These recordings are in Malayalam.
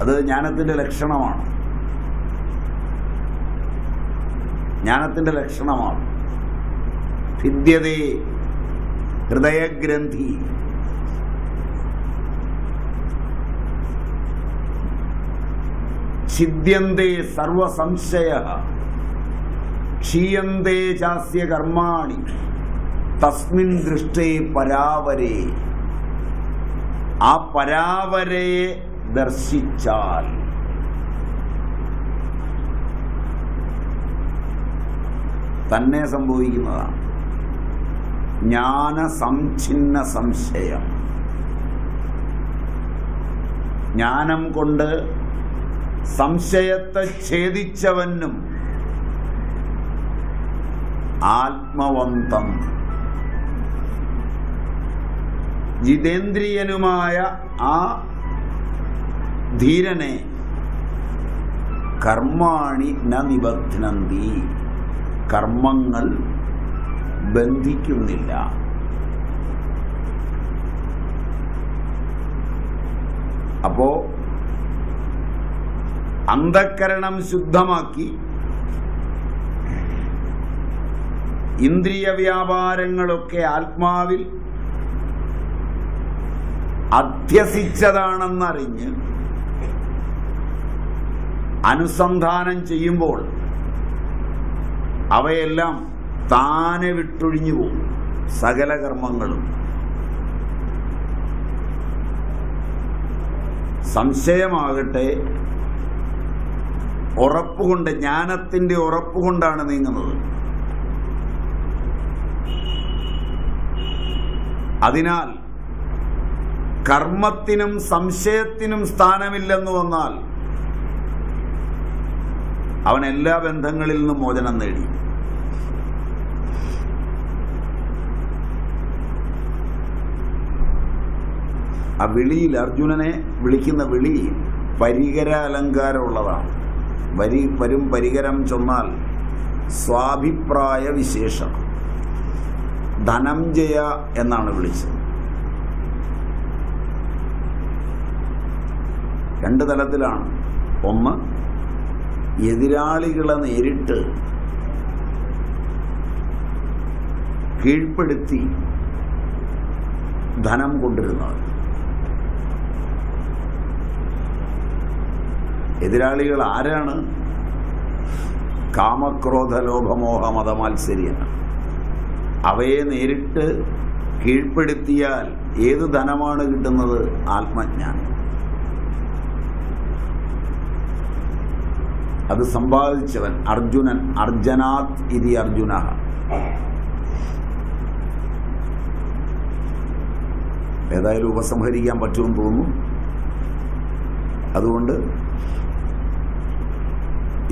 അത് ജ്ഞാനത്തിന്റെ ലക്ഷണമാണ്. ജ്ഞാനത്തിന്റെ ലക്ഷണമാണ്. ഭിദ്യതേ ഹൃദയഗ്രന്ഥി. ഛിദ്യന്തേ സർവസംശയ. ക്ഷീയന്തേ ചാസ്യ കർമാണി. തസ്മിൻ ദൃഷ്ടേ പരാവരേ. ആ പരാവരയെ ദർശിച്ചാൽ തന്നെ സംഭവിക്കുന്നതാണ് ജ്ഞാന സംഛിന്ന സംശയം. ജ്ഞാനം കൊണ്ട് സംശയത്തെ ഛേദിച്ചവനും ആത്മവന്തം. ജിതേന്ദ്രിയനുമായ ആ ധീരനെ. കർമാണി ന നിബധ്നന്തി. കർമ്മങ്ങൾ ബന്ധിക്കുന്നില്ല. അപ്പോ അന്ധക്കരണം ശുദ്ധമാക്കി ഇന്ദ്രിയ വ്യാപാരങ്ങളൊക്കെ ആത്മാവിൽ അധ്യസിച്ചതാണെന്നറിഞ്ഞ് അനുസന്ധാനം ചെയ്യുമ്പോൾ അവയെല്ലാം താനെ വിട്ടൊഴിഞ്ഞു പോകും. സകല കർമ്മങ്ങളും. സംശയമാകട്ടെ ഉറപ്പുകൊണ്ട് ജ്ഞാനത്തിന്റെ ഉറപ്പുകൊണ്ടാണ് നീങ്ങുന്നത്. അതിനാൽ കർമ്മത്തിനും സംശയത്തിനും സ്ഥാനമില്ലെന്ന് വന്നാൽ അവൻ എല്ലാ ബന്ധങ്ങളിൽ നിന്നും മോചനം നേടി. ആ വിളിയിൽ അർജുനനെ വിളിക്കുന്ന വിളി പരികര അലങ്കാരമുള്ളതാണ് വരി വരും പരികരം ചൊന്നാൽ സ്വാഭിപ്രായ വിശേഷം ധനഞ്ജയ എന്നാണ് വിളിച്ചത്. രണ്ട് തലത്തിലാണ്. ഒന്ന് എതിരാളികളെ നേരിട്ട് കീഴ്പ്പെടുത്തി ധനം കൊണ്ടിരുന്നത് എതിരാളികൾ ആരാണ്? കാമക്രോധ ലോഭമോഹ മതമാത്സര്യൻ അവയെ നേരിട്ട് കീഴ്പ്പെടുത്തിയാൽ ഏത് ധനമാണ് കിട്ടുന്നത്? ആത്മജ്ഞാനം. അത് സമ്പാദിച്ചവൻ അർജുനൻ അർജനാത് ഇതി അർജുന. ഏതായാലും ഉപസംഹരിക്കാൻ പറ്റുമെന്ന് തോന്നുന്നു. അതുകൊണ്ട്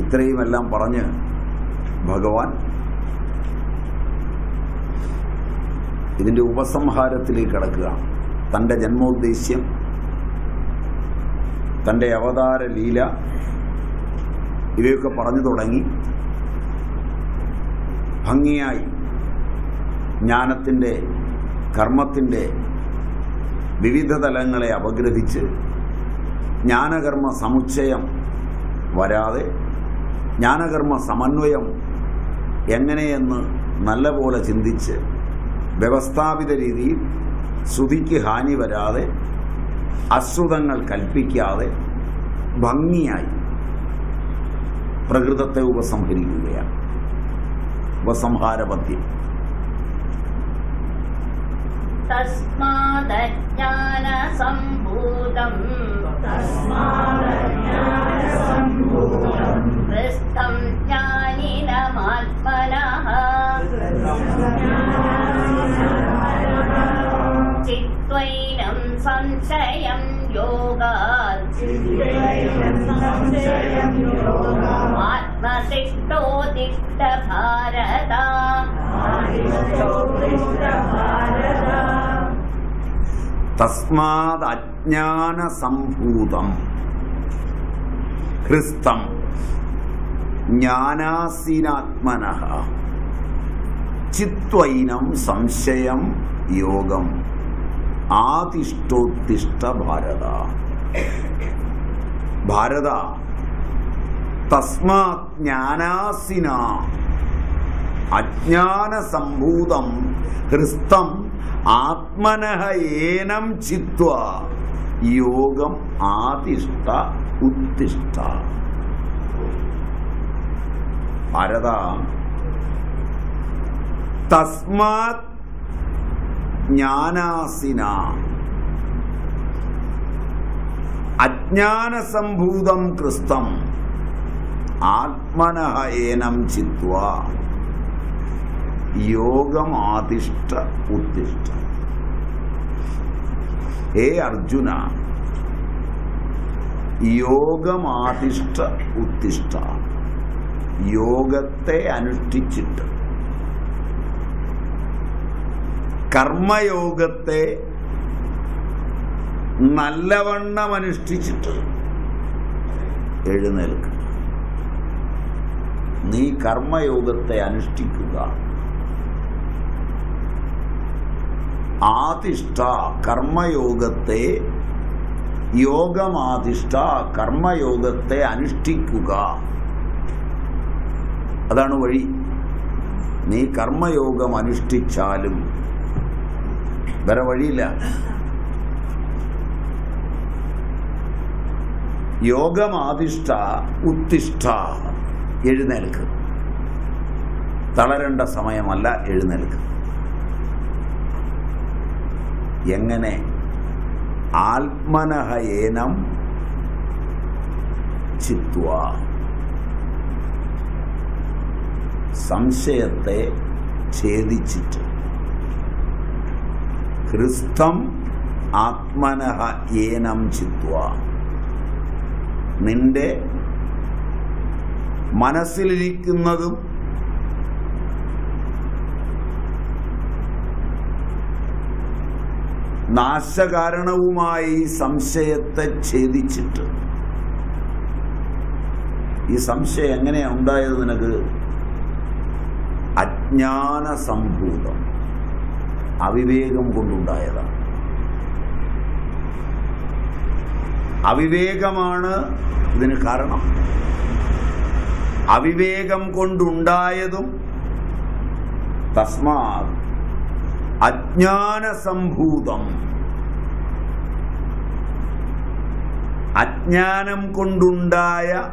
ഇത്രയുമെല്ലാം പറഞ്ഞ് ഭഗവാൻ ഇതിന്റെ ഉപസംഹാരത്തിലേക്ക് കടക്കുക. തന്റെ ജന്മോദ്ദേശ്യം തന്റെ അവതാര ലീല ഇവയൊക്കെ പറഞ്ഞു തുടങ്ങി. ഭംഗിയായി ജ്ഞാനത്തിന്റെ കർമ്മത്തിന്റെ വിവിധ തലങ്ങളെ അപഗ്രഥിച്ച് ജ്ഞാനകർമ്മ സമുച്ചയം വരാതെ ജ്ഞാനകർമ്മ സമന്വയം എങ്ങനെയെന്ന് നല്ലപോലെ ചിന്തിച്ച് വ്യവസ്ഥാപിത രീതിയിൽ ശ്രുതിക്ക് ഹാനി വരാതെ അശ്രുതങ്ങൾ കൽപ്പിക്കാതെ ഭംഗിയായി പ്രകൃതത്തെ ഉപസംഹരിക്കുകയാണ്. ഉപസംഹാരപദ്യം തസ്മാദജ്ഞാനസംഭൂതം. ചിത്വൈനം സംശയം. യോഗാൽ അജ്ഞാനസംഭൂതം ഹൃസ്തം ജ്ഞാനാസീനാത്മന. ചിത്വൈനം സംശയം യോഗം. ആതിഷ്ഠോത്തിഷ്ഠ ഭാരത. ഭാരത തസ്മാ ജ്ഞാനാസിന. അജ്ഞാനസംഭൂതം ഹൃസ്തം ആത്മനഹേനം ഏനം ചിത്വ. യോഗം ആതിഷ്ഠ ഉത്തിഷ്ഠ ഭാരത. തസ്മാത് ജ്ഞാനാസിന. അജ്ഞാനസംഭൂതം ക്രിസ്തം. ഏനം ചിത്വ. യോഗമാതിഷ്ഠ ഉത്തിഷ്ഠ. ഏ അർജുന യോഗമാതിഷ്ഠ ഉത്തിഷ്ഠ. യോഗത്തെ അനുഷ്ഠിച്ചിട്ട് കർമ്മയോഗത്തെ നല്ലവണ്ണം അനുഷ്ഠിച്ചിട്ട് എഴുന്നേൽക്കുക നീ കർമ്മയോഗത്തെ അനുഷ്ഠിക്കുക. ആതിഷ്ഠ കർമ്മയോഗത്തെ യോഗമാതിഷ്ഠ കർമ്മയോഗത്തെ അനുഷ്ഠിക്കുക. അതാണ് വഴി. നീ കർമ്മയോഗം അനുഷ്ഠിച്ചാലും വേറെ വഴിയില്ല. യോഗമാതിഷ്ഠ ഉത്തിഷ്ഠ എഴുന്നേൽക്ക്. തളരേണ്ട സമയമല്ല എഴുന്നേൽക്ക്. എങ്ങനെ? ആത്മനഹയേനം ചിത്വ. സംശയത്തെ ഛേദിച്ചിട്ട്. ഹൃസ്തം ആത്മനഹ ഏനം ചിത്വ. നിന്റെ മനസ്സിലിരിക്കുന്നതും നാശകാരണവുമായി സംശയത്തെ ഛേദിച്ചിട്ട്. ഈ സംശയം എങ്ങനെയാ ഉണ്ടായത് നിനക്ക്? അജ്ഞാന സംഭൂതം അവിവേകം കൊണ്ടുണ്ടായതാണ്. അവിവേകമാണ് ഇതിന് കാരണം. അവിവേകം കൊണ്ടുണ്ടായതും തസ്മാ അജ്ഞാനസംഭൂതം. അജ്ഞാനം കൊണ്ടുണ്ടായ